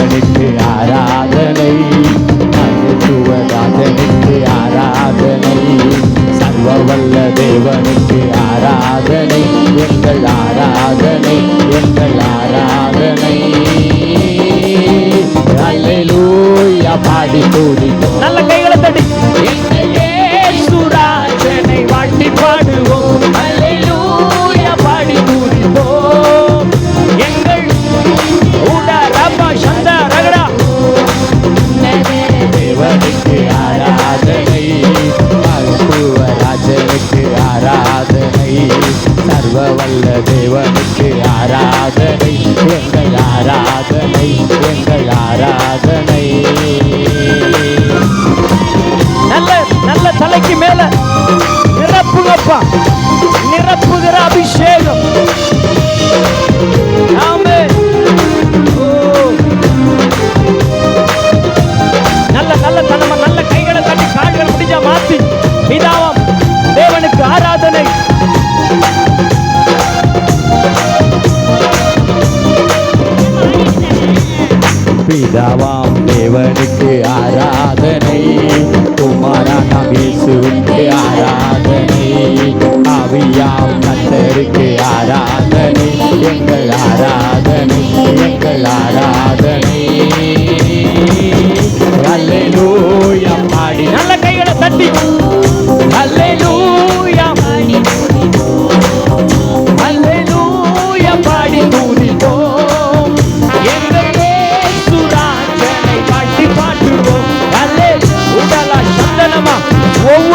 தேவனுக்கு ஆராதனை. மருத்துவராசனுக்கு ஆராதனை. சர்வ வல்ல தேவனுக்கு ஆராதனை. எங்கள் ஆராதனை எங்கள் பிதாவாம் தேவனுக்கு ஆராதனை குமாரா நாம் இயேசுவுக்கு ஆராதனை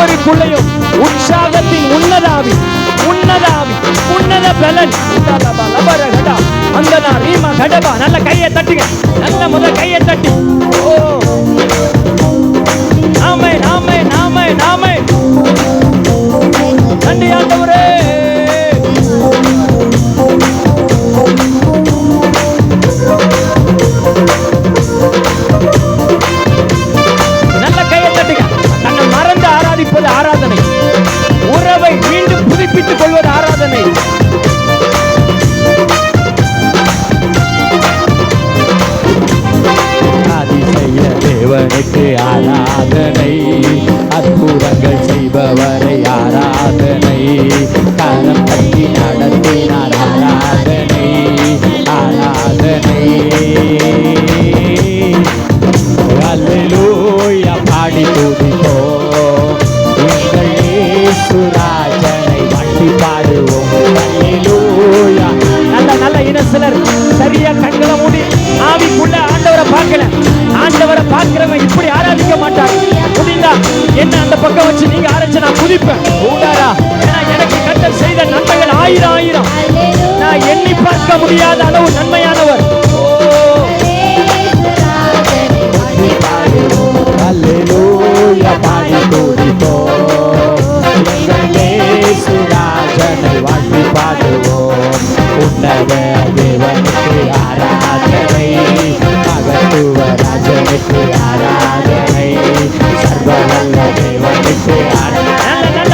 ஒவ்வொருக்குள்ளையும் உற்சாகத்தின் உன்னதாவி உன்னதாவி உன்னத பலன். அந்த நான் ரீமா கடபா நல்ல கையை தட்டுங்க. நல்ல முதல் கையை தட்டி. சிலர் சரியா கண்களை மூடி ஆவிக்குள்ள ஆண்டவரை பார்க்கல. ஆண்டவரை பார்க்கிறவங்க இப்படி ஆராதிக்க மாட்டாங்க புரியுதா என்ன அந்த பக்கம் வச்சு நீங்க ஆராய்ச்சி நான் குதிப்பேன். ஆண்டவ தேவனுக்கு ஆராதனை அகத்துவ ராஜனுக்கு ஆராதனை சர்வநல்ல தேவனுக்கு ஆராதனை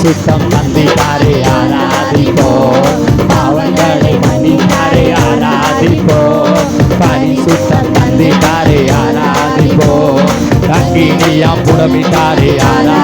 பரிசுத்தம் தந்திட்டாரே ஆராதிப்போ. பாவங்களை மன்னித்தாரே ஆராதிப்போ. பரிசுத்தம் தந்திட்டாரே ஆராதிப்போ. தங்கினியாம் புடமிட்டாரே ஆரா